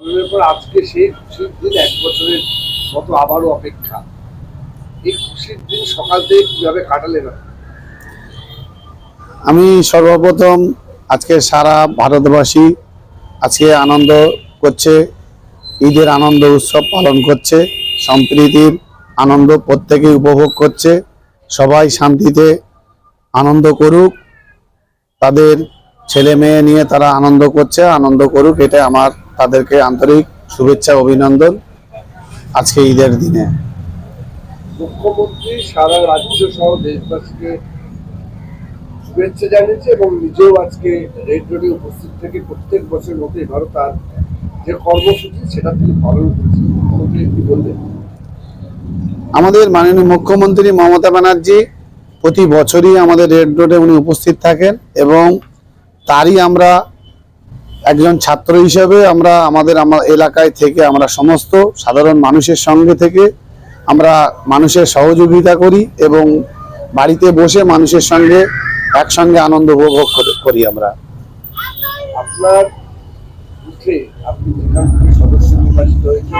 পালনের পর আজকে সেই খুশির দিন, এক বছরের মতো আবারও অপেক্ষা। এই খুশির দিন সকাল থেকে কাটালেন আমি সর্বপ্রথম আজকে সারা ভারতবাসী আজকে আনন্দ করছে, ঈদের আনন্দ উৎসব পালন করছে, সম্প্রীতির আনন্দ প্রত্যেকেই উপভোগ করছে, সবাই শান্তিতে আনন্দ করুক, তাদের ছেলে মেয়ে নিয়ে তারা আনন্দ করছে, আনন্দ করুক এটা আমার তাদেরকে আন্তরিক শুভেচ্ছা অভিনন্দন আজকে ঈদের দিনে। মুখ্যমন্ত্রী সারা রাজ্য সহ দেশবাসীকে শুভেচ্ছা জানিয়েছে এবং নিজেও আজকে রেড রোডে উপস্থিত থেকে প্রত্যেক বছর মতো এবারও তার যে কর্মসূচি সেটা তিনি পালন করেছেন। মুখ্যমন্ত্রী কি বললেন? আমাদের মাননীয় মুখ্যমন্ত্রী মমতা ব্যানার্জি প্রতি বছরই আমাদের রেড রোডে উনি উপস্থিত থাকেন এবং তারই আমরা একজন ছাত্র হিসেবে আমরা আমাদের আমার এলাকায় থেকে আমরা সমস্ত সাধারণ মানুষের সঙ্গে থেকে আমরা মানুষের সহযোগিতা করি এবং বাড়িতে বসে মানুষের সঙ্গে একসঙ্গে আনন্দ উপভোগ করি আমরা। আপনার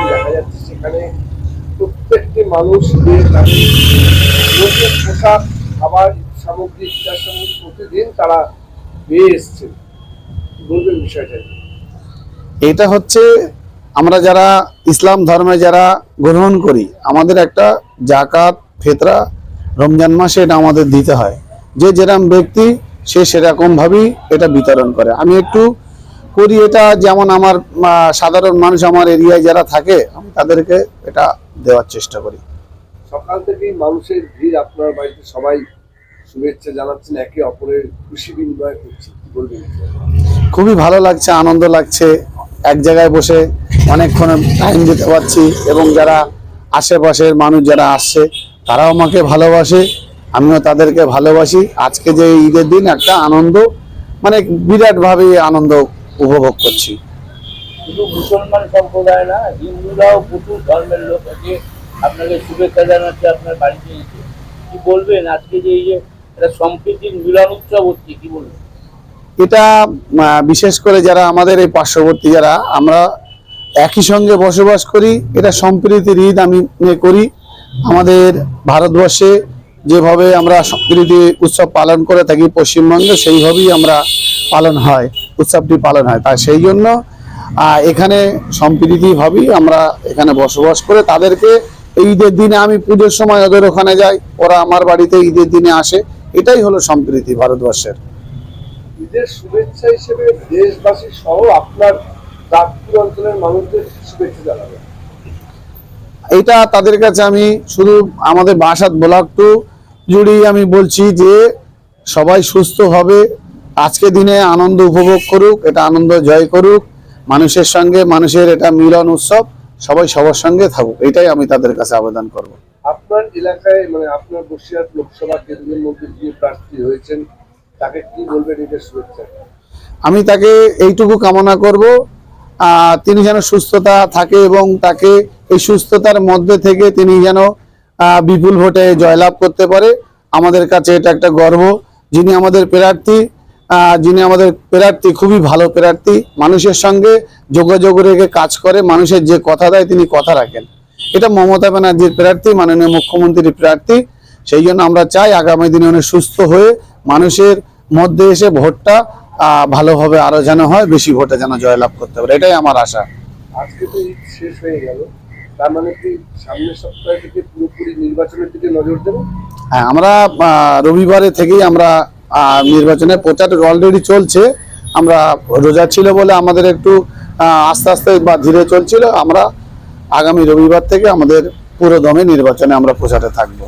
দেখা যাচ্ছে সেখানে প্রত্যেকটি মানুষ খাবার সামগ্রী প্রতিদিন তারা পেয়ে এসছেন। কি বলবেন বিষয়টা। এটা হচ্ছে আমরা যারা ইসলাম ধর্মে যারা গ্রহণ করি আমাদের একটা জাকাত ফেতরা রমজান মাসে এটা আমাদের দিতে হয়। যে যেরকম ব্যক্তি সে সেরকম ভাবেই এটা বিতরণ করে। আমি একটু করি এটা যেমন আমার সাধারণ মানুষ আমার এরিয়ায় যারা থাকে আমি তাদেরকে এটা দেওয়ার চেষ্টা করি। সকাল থেকেই মানুষের ভিড় আপনার বাড়িতে সবাই শুভেচ্ছা জানাচ্ছেন একে অপরের খুশি বিনিময় করছে। বলবেন? খুবই ভালো লাগছে আনন্দ লাগছে। এক জায়গায় বসে অনেকক্ষণ টাইম দিতে পারছি এবং যারা আশেপাশের মানুষ যারা আসছে তারাও আমাকে ভালোবাসে আমিও তাদেরকে ভালোবাসি। আজকে যে ঈদের দিন একটা আনন্দ মানে বিরাটভাবে আনন্দ উপভোগ করছি। শুধু মুসলমান সম্প্রদায় না হিন্দুরাও প্রচুর ধর্মের লোক আছে। আপনাকে শুভেচ্ছা জানাচ্ছে আপনার বাড়িতে এসে। কি বলবেন? আজকে যে এই যে এটা বিশেষ করে যারা আমাদের এই পার্শ্ববর্তী যারা, আমরা একই সঙ্গে বসবাস করি, এটা সম্প্রীতির ঈদ আমি করি। আমাদের ভারতবর্ষে যেভাবে আমরা সম্প্রীতি উৎসব পালন করে থাকি পশ্চিমবঙ্গে, সেইভাবেই আমরা পালন হয়, উৎসবটি পালন হয়। তাই সেই জন্য এখানে সম্প্রীতিভাবেই আমরা এখানে বসবাস করে, তাদেরকে ঈদের দিনে আমি পুজোর সময় ওদের ওখানে যাই, ওরা আমার বাড়িতে ঈদের দিনে আসে। এটাই হলো সম্প্রীতি ভারতবর্ষের। ঈদের শুভেচ্ছা হিসেবে দেশবাসী সহ আপনার দাঁতপুর অঞ্চলের মানুষদের শুভেচ্ছা জানাবেন। এটা তাদের কাছে আমি শুধু আমাদের বাসাত ব্লক টু জুড়েই আমি বলছি যে সবাই সুস্থ হবে আজকে দিনে আনন্দ উপভোগ করুক এটা আনন্দ জয় করুক মানুষের সঙ্গে মানুষের এটা মিলন উৎসব সবাই সবার সঙ্গে থাকুক এটাই আমি তাদের কাছে আবেদন করব। আপনার এলাকায় মানে আপনার বসিরহাট লোকসভা কেন্দ্রের মধ্যে যে প্রার্থী হয়েছেন, তাকে কি বলবেন ঈদের শুভেচ্ছা? আমি তাকে এইটুকু কামনা করব তিনি যেন সুস্থতা থাকে এবং তাকে এই সুস্থতার মধ্যে থেকে তিনি যেন বিপুল ভোটে জয়লাভ করতে পারে। আমাদের কাছে এটা একটা গর্ব। যিনি আমাদের প্রার্থী যিনি আমাদের প্রার্থী, খুবই ভালো প্রার্থী। মানুষের সঙ্গে যোগাযোগ রেখে কাজ করে, মানুষের যে কথা দেয় তিনি কথা রাখেন। এটা মমতা ব্যানার্জির প্রার্থী মাননীয় মুখ্যমন্ত্রীর প্রার্থী। সেই জন্য আমরা চাই আগামী দিনে অনেক সুস্থ হয়ে মানুষের মধ্যে এসে ভোটটা ভালোভাবে আরও যেন হয় বেশি ভোটে যেন জয়লাভ করতে পারে। এটাই আমার আশা। আজকে তো শেষ হয়ে গেল। তার মানে কি সামনের সপ্তাহ থেকে পুরোপুরি নির্বাচনের দিকে নজর দেবেন হ্যাঁ আমরা রবিবারে থেকেই আমরা আহ, নির্বাচনের প্রচার অলরেডি চলছে। আমরা রোজা ছিল বলে আমাদের একটু আস্তে আস্তে বা ধীরে চলছিল। আমরা আগামী রবিবার থেকে আমাদের পুরোদমে নির্বাচনে আমরা প্রচারে থাকব।